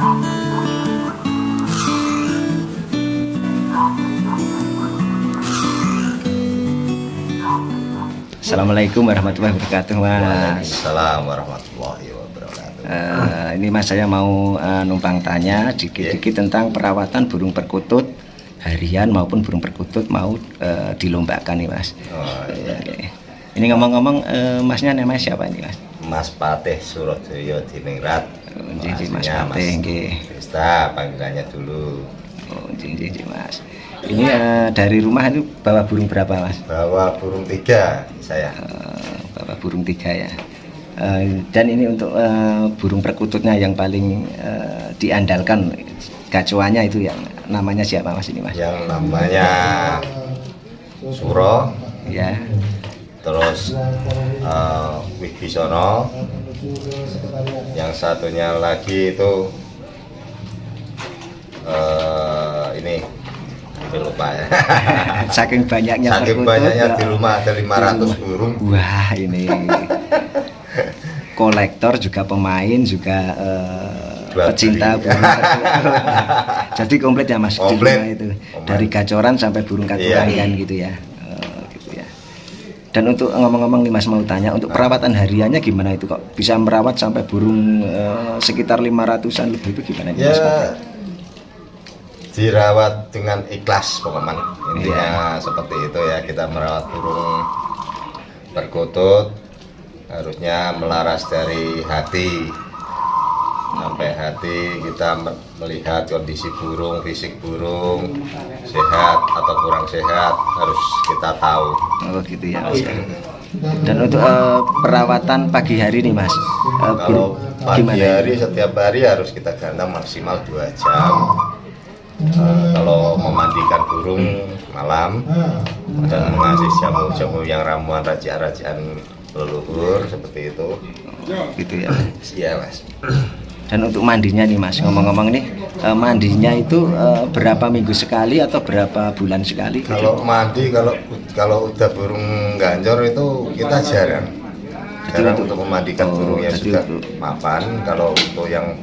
Assalamualaikum warahmatullahi wabarakatuh Mas. Waalaikumsalam warahmatullahi wabarakatuh. Eh, ini Mas saya mau eh, numpang tanya dikit-dikit tentang perawatan burung perkutut harian maupun burung perkutut mau eh, dilombakan nih Mas. Oh, iya. Oke. Ini ngomong-ngomong eh, Masnya namanya siapa ini Mas? Mas Patih Surojoyo Diningrat. Oh, Mas nggih. Krista panggilannya dulu. Oh, jing, jing, jing, Mas. Ini eh, dari rumah itu bawa burung berapa Mas? Bawa burung tiga saya. Eh, bawa burung tiga ya. Eh, dan ini untuk burung perkututnya yang paling diandalkan gacuannya itu yang namanya siapa Mas ini Mas? Yang namanya Suro, Ya. terus uh, Wibisono. Yang satunya lagi itu eh, ini ini lupa ya. Saking banyaknya Saking banyaknya ya. di rumah ada 500 burung. Wah, ini kolektor juga pemain juga Jual pecinta burung. Jadi komplit ya Mas di Komplit. rumah itu. Komplit. Dari gacoran sampai burung katuran Iya. kan gitu ya. Ya. Dan untuk ngomong-ngomong nih Mas mau tanya untuk perawatan hariannya gimana itu kok bisa merawat sampai burung eh, sekitar 500-an lebih itu gimana nih, Mas? ya dirawat dengan ikhlas pokoknya intinya Iya. seperti itu ya kita merawat burung perkutut harusnya melaras dari hati sampai hati kita me- melihat kondisi burung fisik burung sehat atau kurang sehat harus kita tahu Oh gitu ya Mas. Dan untuk eh, perawatan pagi hari nih Mas. eh, kalau pagi gimana? hari setiap hari harus kita gantang maksimal 2 jam Eh, kalau memandikan burung malam dan mengasih jamu-jamu yang ramuan racian-racian leluhur seperti itu Gitu ya. iya mas Dan untuk mandinya nih Mas, ngomong-ngomong nih, eh, mandinya itu eh, berapa minggu sekali atau berapa bulan sekali? kalau mandi kalau kalau udah burung gancor itu kita jarang jarang untuk- untuk memandikan oh, burung yang sudah untuk- mapan kalau untuk yang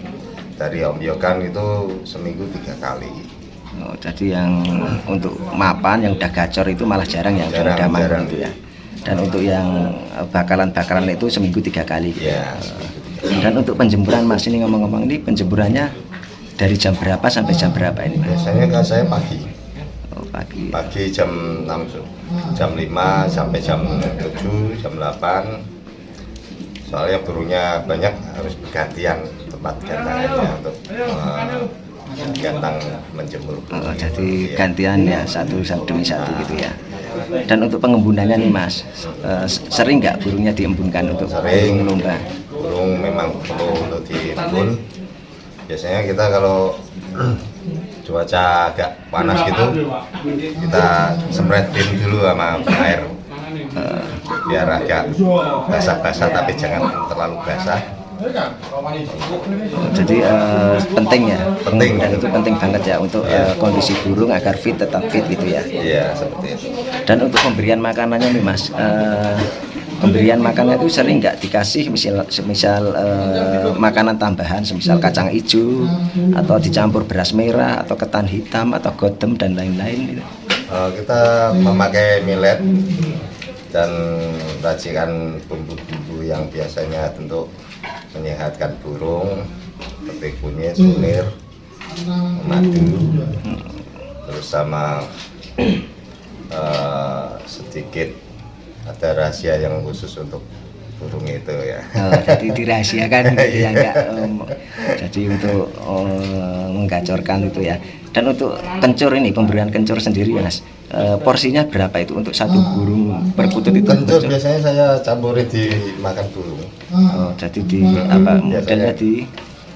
dari om yokan itu seminggu tiga kali Oh, jadi yang untuk mapan yang udah gacor itu malah jarang ya, udah Jarang, udah mapan jarang. itu ya. Dan untuk yang eh, bakalan-bakalan itu seminggu tiga kali. ya Dan untuk penjempuran Mas ini ngomong-ngomong ini penjempurannya dari jam berapa sampai jam berapa ini? Mas? biasanya kan saya pagi Oh, pagi. pagi jam 6 su- jam 5 sampai jam 7 jam 8 soalnya burungnya banyak harus bergantian tempat gantangannya untuk eh, gantang menjemur Oh, jadi gantian ya satu satu demi satu gitu ya. Dan untuk pengembunannya nih Mas, eh, sering nggak burungnya diembunkan untuk Sering. lomba? Burung memang perlu untuk diembun biasanya kita kalau cuaca agak panas gitu kita sempretin dulu sama air. Eh, biar agak basah-basah tapi jangan terlalu basah. Jadi eh, penting ya, Penting. dan itu penting banget ya untuk eh, kondisi burung agar fit tetap fit gitu ya. iya seperti itu. Dan untuk pemberian makanannya nih Mas, eh, pemberian makanan itu sering nggak dikasih misal, semisal eh, makanan tambahan, semisal kacang hijau atau dicampur beras merah atau ketan hitam atau godem dan lain-lain. Eh, kita memakai millet dan racikan bumbu-bumbu yang biasanya untuk menyehatkan burung seperti kunyit, sunir, madu, terus sama eh, sedikit ada rahasia yang khusus untuk burung itu ya. Oh, jadi dirahasiakan gitu ya enggak em, jadi untuk eh, menggacorkan itu ya dan untuk kencur ini pemberian kencur sendiri mas eh, porsinya berapa itu untuk satu burung perkutut itu Kencur kencur? biasanya saya campuri di makan burung. oh, jadi di apa modelnya di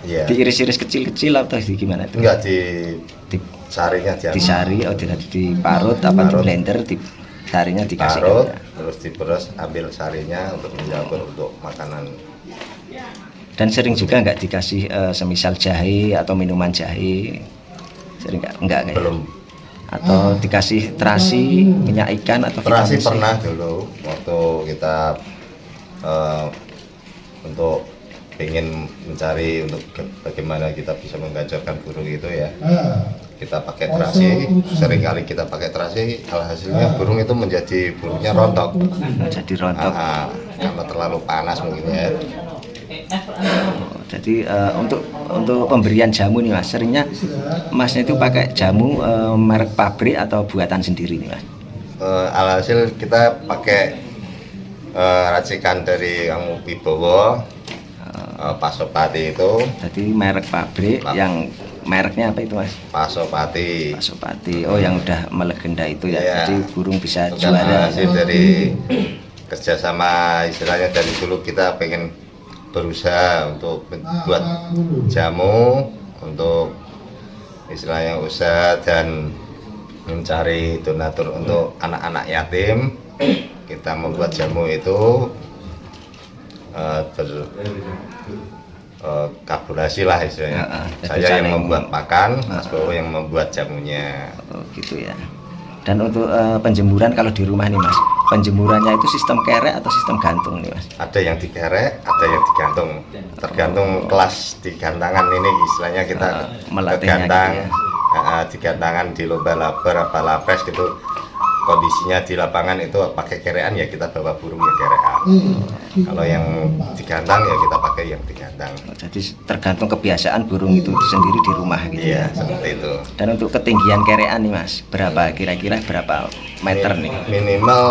Iya. diiris-iris kecil-kecil atau di gimana itu Enggak di di, sarinya di disari oh tidak diparut apa di Parut. blender di sarinya dikasih parut, terus diperes, ambil sarinya untuk mencampur untuk makanan. dan sering juga nggak dikasih eh, semisal jahe atau minuman jahe. Sering nggak nggak kayak Belum. atau dikasih terasi minyak ikan atau terasi pernah dulu waktu kita eh, untuk ingin mencari untuk ke- bagaimana kita bisa menggacorkan burung itu ya. Kita pakai terasi sering kali kita pakai terasi alhasilnya burung itu menjadi burungnya rontok. Jadi rontok. Ah, karena terlalu panas mungkin ya. Oh, jadi eh, untuk untuk pemberian jamu nih mas. Seringnya masnya itu pakai jamu eh, merek pabrik atau buatan sendiri nih mas? Eh, alhasil kita pakai eh, racikan dari Kang Wibowo eh, Pasopati itu. Jadi merek pabrik Pak. yang mereknya apa itu mas? Pasopati. Pak Sopati oh yang udah melegenda itu ya. Iya. jadi burung bisa itu juara. hasil dari kerjasama istilahnya dari dulu kita pengen berusaha untuk membuat jamu untuk istilahnya usaha dan mencari donatur untuk anak-anak yatim. Kita membuat jamu itu eh, ter kolaborasi lah istilahnya. Ya, ah, jadi saya yang membuat pakan Mas Ah. Bowo yang membuat jamunya. Oh gitu ya. Dan untuk eh, penjemuran kalau di rumah nih mas penjemurannya itu sistem kerek atau sistem gantung nih mas? Ada yang dikerek, ada yang digantung. Tergantung kelas digantangan ini istilahnya kita Ah, melatihnya kegantang, gitu ah, ah, digantangan di lomba laber apa lapres gitu. Kondisinya di lapangan itu pakai kerean ya kita bawa burungnya kerean. Kalau yang digantang ya kita pakai yang digantang. Oh, jadi tergantung kebiasaan burung itu sendiri di rumah gitu Iya, ya seperti itu. dan untuk ketinggian kerean nih mas berapa kira-kira berapa meter nih Minimal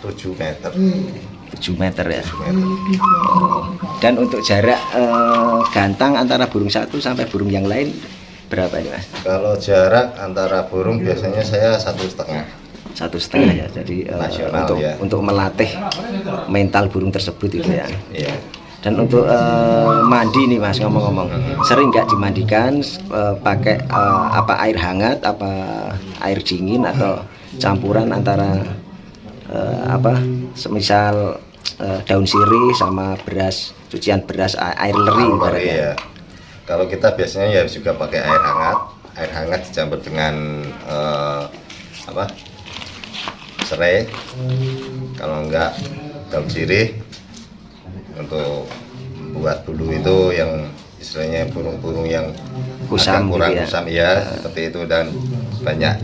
7 meter. 7 meter ya 7 meter. dan untuk jarak eh, gantang antara burung satu sampai burung yang lain berapa nih mas Kalau jarak antara burung biasanya saya satu setengah. Satu setengah ya jadi eh, Nasional, untuk ya. untuk melatih mental burung tersebut itu ya Iya. dan untuk eh, mandi nih mas ngomong-ngomong sering nggak dimandikan eh, pakai eh, apa air hangat apa air dingin atau campuran antara eh, apa semisal eh, daun sirih sama beras cucian beras air leri ibaratnya. iya. Kalau kita biasanya ya juga pakai air hangat, air hangat dicampur dengan eh, apa? Serai. Kalau enggak daun sirih untuk buat bulu itu yang istilahnya burung-burung yang Kusam agak kurang gitu ya. kusam ya seperti itu dan banyak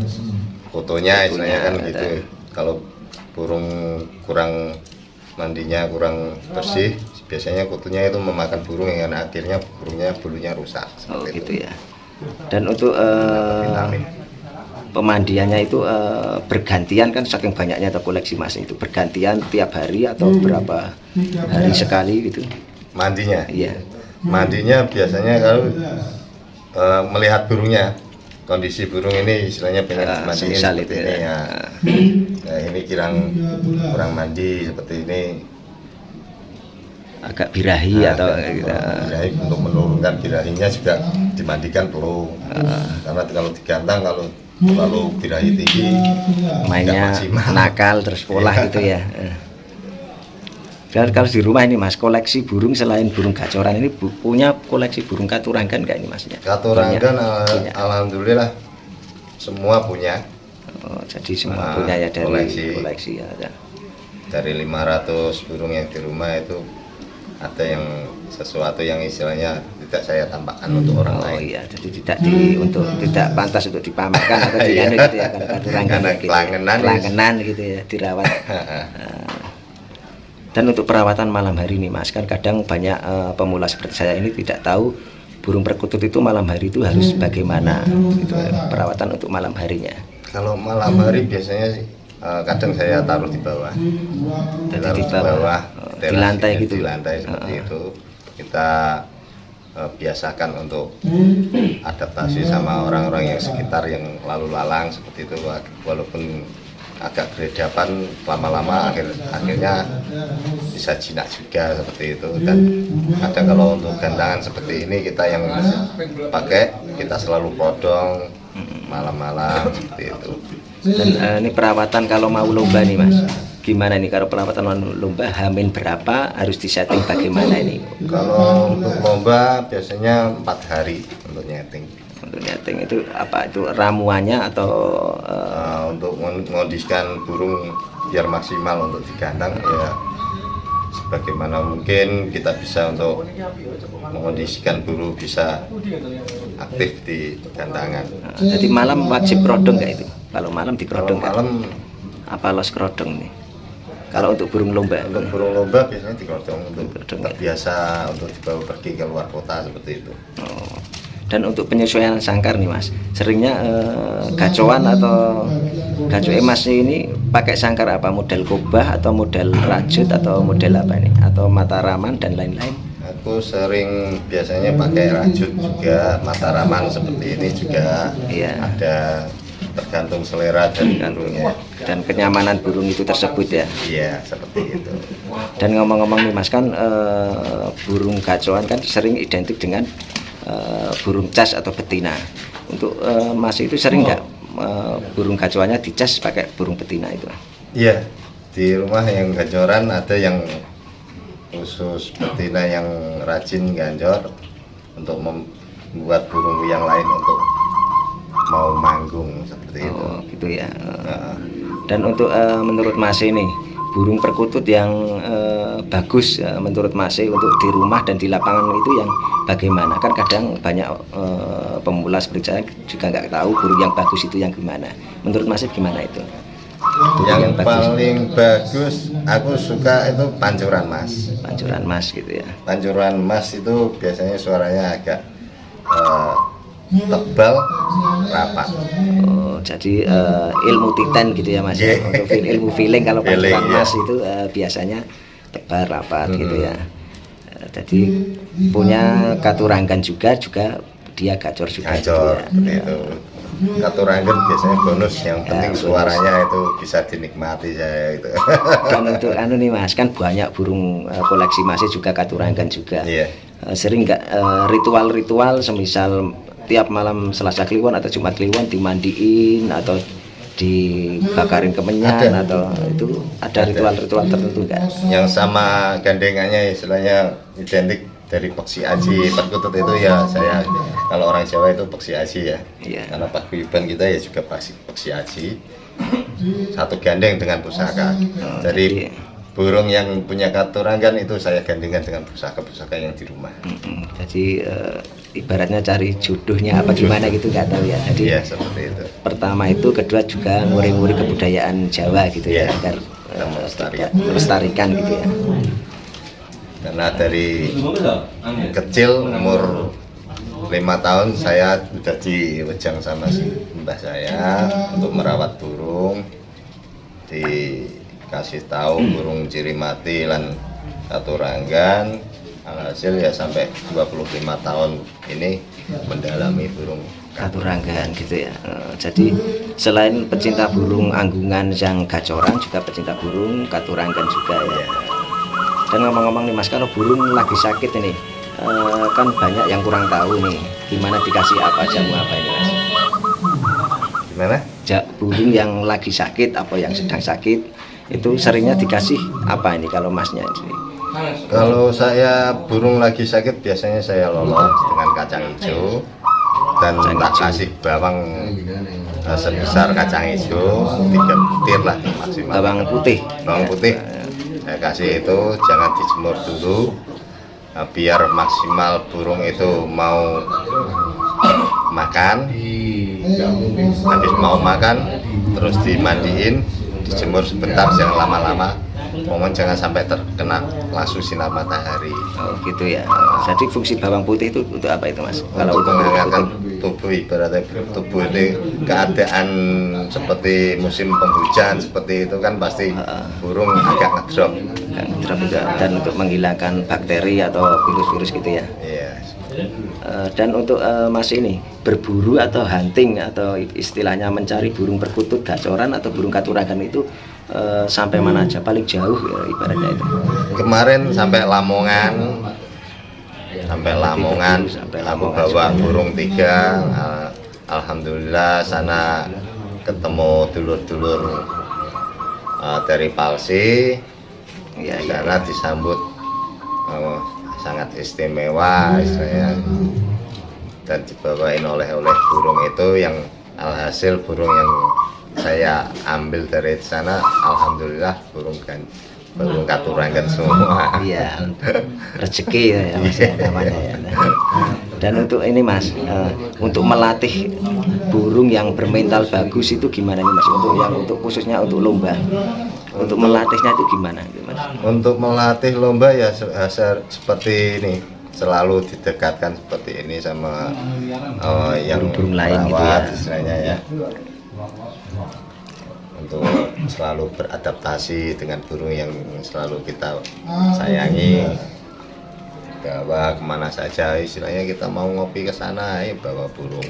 fotonya istilahnya kan Fotonya gitu. ada. Kalau burung kurang mandinya kurang bersih biasanya kutunya itu memakan burung yang akhirnya burungnya bulunya rusak Oh seperti gitu ya. Dan untuk vitamin pemandiannya itu eh, bergantian kan saking banyaknya atau koleksi mas itu bergantian tiap hari atau berapa hari sekali gitu. mandinya Iya. mandinya biasanya kalau eh, melihat burungnya kondisi burung ini istilahnya pengen Ah, dimandiin semisal seperti itu ini ya. ya Nah, ini kurang kurang mandi seperti ini Agak birahi Nah, atau dan gitu. birahi untuk menurunkan birahinya juga dimandikan perlu Ah. karena kalau digantang kalau terlalu birahi tinggi mainnya nakal terus pola gitu ya. Eh. Dan kalau di rumah ini mas koleksi burung selain burung gacoran ini bu- punya koleksi burung katurangan nggak ini masnya? Katuranggan al- Punya. alhamdulillah semua punya Oh, jadi semua Ah, punya ya dari koleksi, koleksi. ya. ya. dari 500 burung yang di rumah itu ada yang sesuatu yang istilahnya tidak saya tampakkan untuk orang Oh lain. iya, jadi tidak di untuk tidak pantas untuk dipamerkan atau di Iya. gitu ya Karena gitu. ya. kelangenan, Kelangenan gitu ya, dirawat. Ah. Dan untuk perawatan malam hari nih Mas, kan kadang banyak eh, pemula seperti saya ini tidak tahu burung perkutut itu malam hari itu harus bagaimana gitu ya, perawatan untuk malam harinya. Kalau malam hari biasanya sih, eh, kadang saya taruh di bawah. Jadi Taruh di bawah, oh, di lantai ini, gitu. Di lantai seperti Ah. itu. Kita eh, biasakan untuk adaptasi sama orang-orang yang sekitar yang lalu lalang seperti itu walaupun agak geredapan lama-lama akhir akhirnya bisa jinak juga seperti itu dan kadang kalau untuk gantangan seperti ini kita yang pakai kita selalu podong malam-malam seperti itu Dan eh, ini perawatan kalau mau lomba nih Mas. Gimana nih kalau perawatan lomba Hamin berapa harus disetting bagaimana ini kalau untuk lomba biasanya empat hari untuk nyeting untuk nyeting itu apa itu ramuannya atau eh, Nah, untuk mengondisikan burung biar maksimal untuk digantang ya bagaimana mungkin kita bisa untuk mengondisikan burung bisa aktif di gantangan. Nah, jadi malam wajib kerodong nggak itu? Kalau malam di Kalau malam Apa los kerodong nih? Kalau untuk burung lomba? untuk burung lomba biasanya digodong untuk Digodong, ya. terbiasa untuk dibawa pergi ke luar kota seperti itu. Oh. Dan untuk penyesuaian sangkar nih mas, seringnya eh, gacoan atau gaco emas ini pakai sangkar apa? Model kobah atau model rajut atau model apa ini? Atau mataraman dan lain-lain? Aku sering biasanya pakai rajut juga, mataraman seperti ini juga Iya. ada tergantung selera dari burungnya. Dan kenyamanan burung itu tersebut ya. Iya seperti itu. Dan ngomong-ngomong nih mas kan eh, burung gacoan kan sering identik dengan eh, burung cas atau betina. Untuk eh, mas itu sering nggak eh, burung gacoannya dicas pakai burung betina itu? Iya di rumah yang gacoran ada yang khusus betina yang rajin ganjor untuk membuat burung yang lain untuk mau manggung seperti itu. Oh gitu ya. Nah, Dan untuk eh, menurut Mas ini burung perkutut yang eh, bagus eh, menurut Mas untuk di rumah dan di lapangan itu yang bagaimana? Kan kadang banyak eh, pemula seperti saya juga nggak tahu burung yang bagus itu yang gimana. Menurut Mas gimana itu? Burung yang paling bagus aku suka itu pancuran mas. pancuran Mas gitu ya. Pancuran mas itu biasanya suaranya agak eh, tebal, rapat. Oh, jadi eh, ilmu titan gitu ya Mas. ya. Iya. Untuk feel- ilmu feeling kalau Feeling, iya. Mas itu eh, biasanya tebal rapat gitu Mm-mm. ya. Eh, jadi punya katuranggan juga juga dia gacor juga gitu Gacor ya. seperti itu. Katurangan biasanya bonus yang Ya, penting bonus. suaranya itu bisa dinikmati saya itu. Dan untuk anu nih Mas kan banyak burung eh, koleksi Mas juga katuranggan juga. Iya. Eh, sering nggak ritual-ritual semisal tiap malam Selasa Kliwon atau Jumat Kliwon dimandiin atau dibakarin kemenyan Ada. atau itu ada ritual-ritual tertentu enggak? yang sama gandengannya istilahnya identik dari peksi aji perkutut itu ya saya kalau orang Jawa itu peksi aji ya Iya. karena paguyuban kita ya juga peksi, peksi aji satu gandeng dengan pusaka jadi jadi- burung yang punya katurangan itu saya gandengan dengan pusaka-pusaka yang di rumah Mm-mm. Jadi eh, ibaratnya cari jodohnya apa gimana gitu nggak tahu ya. Jadi iya seperti itu pertama itu, kedua juga nguri-nguri kebudayaan Jawa gitu ya Iya. agar Kita eh, melestarikan. melestarikan gitu ya. karena dari kecil umur lima tahun saya sudah diwejang sama si mbah saya untuk merawat burung dikasih tahu burung ciri mati lan katuranggan alhasil ya sampai 25 tahun ini mendalami burung Katuranggan gitu ya. Eh, jadi selain pecinta burung anggungan yang gacoran juga pecinta burung katuranggan juga ya. Dan ngomong-ngomong nih Mas kalau burung lagi sakit ini eh, kan banyak yang kurang tahu nih gimana dikasih apa jamu apa ini Mas. gimana? Ja- burung yang lagi sakit atau yang sedang sakit itu seringnya dikasih apa ini kalau masnya ini Kalau saya burung lagi sakit biasanya saya lolos dengan kacang hijau dan Kacang tak hijau. kasih bawang eh, sebesar kacang hijau tiga butir lah maksimal. bawang putih Bawang Ya. putih saya kasih itu jangan dijemur dulu Nah, biar maksimal burung itu mau makan habis mau makan terus dimandiin dijemur sebentar jangan lama-lama. Mohon jangan sampai terkena langsung sinar matahari. oh gitu ya. Jadi fungsi bawang putih itu untuk apa itu mas? Kalau untuk untuk menghangatkan tubuh ibaratnya tubuh ini keadaan seperti musim penghujan seperti itu kan pasti burung agak ngedrop. dan, dan untuk menghilangkan bakteri atau virus-virus gitu ya. Iya. Eh, dan untuk eh, mas ini berburu atau hunting atau istilahnya mencari burung perkutut gacoran atau burung katurangan itu eh, sampai mana aja? Paling jauh ya, ibaratnya itu. Kemarin sampai Lamongan, sampai Lamongan, Sampai aku Lamongan bawa burung tiga. Al- Alhamdulillah sana ketemu dulur-dulur uh, dari Palsi. ya, ya, sana disambut uh, sangat istimewa istilahnya dan dibawain oleh-oleh burung itu yang alhasil burung yang saya ambil dari sana alhamdulillah burung gan burung katurangan semua Iya, rezeki ya, ya mas ya, namanya ya. Dan untuk ini mas, eh, untuk melatih burung yang bermental bagus itu gimana nih mas? Untuk yang untuk khususnya untuk lomba, untuk melatihnya itu gimana, gitu, mas? untuk melatih lomba ya se- se- seperti ini selalu didekatkan seperti ini sama eh, yang Burung-burung lain gitu ya. istilahnya ya untuk selalu beradaptasi dengan burung yang selalu kita sayangi bawa ke mana saja istilahnya kita mau ngopi ke sana ya bawa burung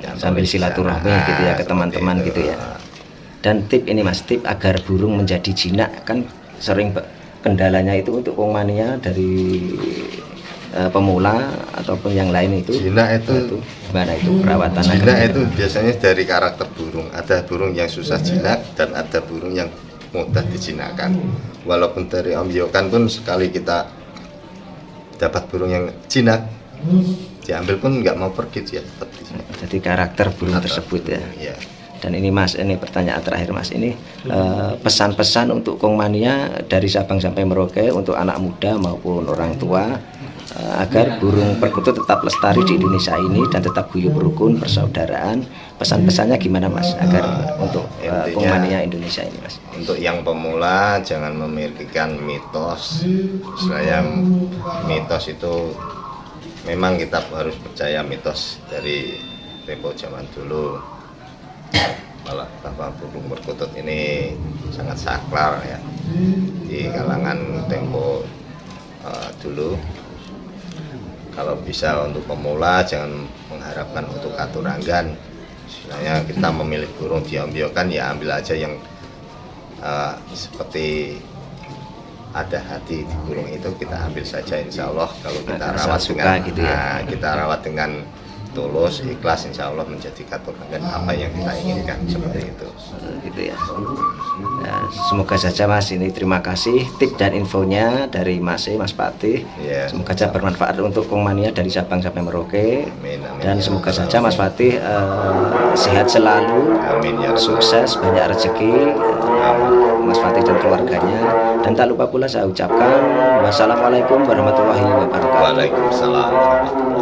Jangan Sambil silaturahmi gitu ya, ke teman-teman itu. gitu ya. Dan tip ini mas, tip agar burung menjadi jinak kan sering kendalanya itu untuk wong mania dari eh, pemula ataupun yang lain itu. Jinak itu itu gimana itu perawatan Jinak agar- itu biasanya dari karakter burung. Ada burung yang susah jinak dan ada burung yang mudah dijinakkan. Walaupun dari Om Yokan pun sekali kita dapat burung yang jinak, diambil pun nggak mau pergi dia tetap di sini. jadi karakter burung Karakter tersebut ya. burung, iya. Dan ini Mas, ini pertanyaan terakhir Mas. Ini eh, pesan-pesan untuk Kongmania dari Sabang sampai Merauke untuk anak muda maupun orang tua agar burung perkutut tetap lestari di Indonesia ini dan tetap guyup rukun persaudaraan. Pesan-pesannya gimana Mas agar untuk eh, Kongmania Indonesia ini Mas? Untuk yang pemula jangan memikirkan mitos. Istilahnya mitos itu memang kita harus percaya mitos dari tempo zaman dulu. Malah bahwa burung perkutut ini sangat sakral ya di kalangan tempo eh, dulu. Kalau bisa untuk pemula jangan mengharapkan untuk katuranggan. Istilahnya kita memilih burung diambilkan ya ambil aja yang eh, seperti ada hati di burung itu kita ambil saja insya Allah kalau kita rawat dengan gitu ya. nah, kita rawat dengan tulus ikhlas insya Allah menjadi katuranggan apa yang kita inginkan seperti itu gitu ya. Nah, semoga saja Mas ini terima kasih tip dan infonya dari Mas E, Mas Patih. Iya. Semoga saja bermanfaat untuk Kongmania dari Sabang sampai Merauke. Amin, amin, Dan ya semoga saja Mas Fatih eh, sehat selalu, Amin, ya sukses, banyak rezeki, eh, Mas Fatih dan keluarganya. Dan tak lupa pula saya ucapkan wassalamualaikum warahmatullahi wabarakatuh. Waalaikumsalam warahmatullahi wabarakatuh